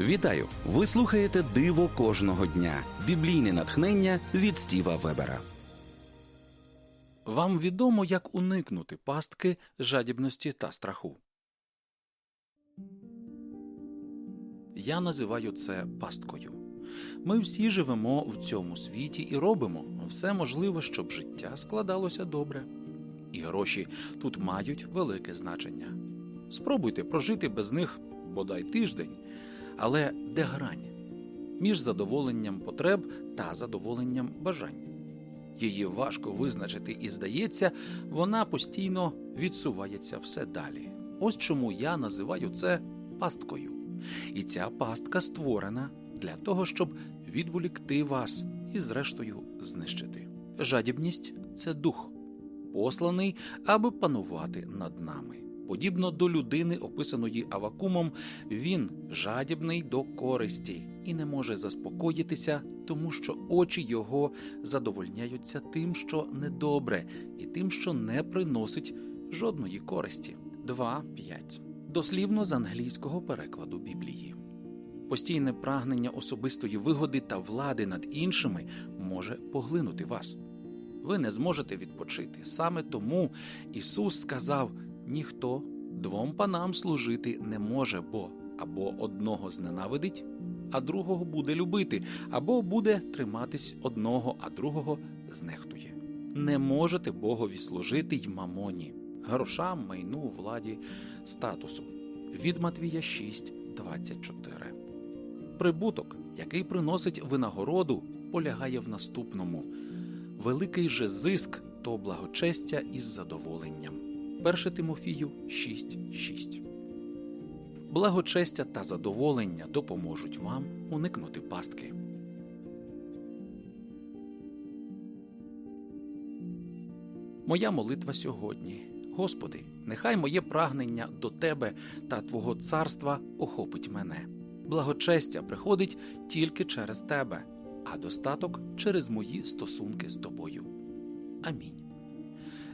Вітаю! Ви слухаєте Диво кожного дня. Біблійне натхнення від Стіва Вебера. Вам відомо, як уникнути пастки жадібності та страху. Я називаю це пасткою. Ми всі живемо в цьому світі і робимо все можливе, щоб життя складалося добре. І гроші тут мають велике значення. Спробуйте прожити без них бодай тиждень, але де грань між задоволенням потреб та задоволенням бажань. Її важко визначити, і здається, вона постійно відсувається все далі. Ось чому я називаю це пасткою. І ця пастка створена для того, щоб відволікти вас і, зрештою, знищити. Жадібність це дух, посланий, аби панувати над нами. Подібно до людини, описаної Авакумом, він жадібний до користі і не може заспокоїтися, тому що очі його задовольняються тим, що недобре, і тим, що не приносить жодної користі. 2.5. Дослівно з англійського перекладу Біблії. Постійне прагнення особистої вигоди та влади над іншими може поглинути вас. Ви не зможете відпочити. Саме тому Ісус сказав: ніхто двом панам служити не може, бо або одного зненавидить, а другого буде любити, або буде триматись одного, а другого знехтує. Не можете Богові служити й мамоні, грошам, майну, владі, статусу. Від Матвія 6, 24. Прибуток, який приносить винагороду, полягає в наступному великий же зиск то благочестя із задоволенням. 1 Тимофію 6.6 Благочестя та задоволення допоможуть вам уникнути пастки. Моя молитва сьогодні. Господи, нехай моє прагнення до Тебе та Твого царства охопить мене. Благочестя приходить тільки через Тебе, а достаток через мої стосунки з тобою. Амінь.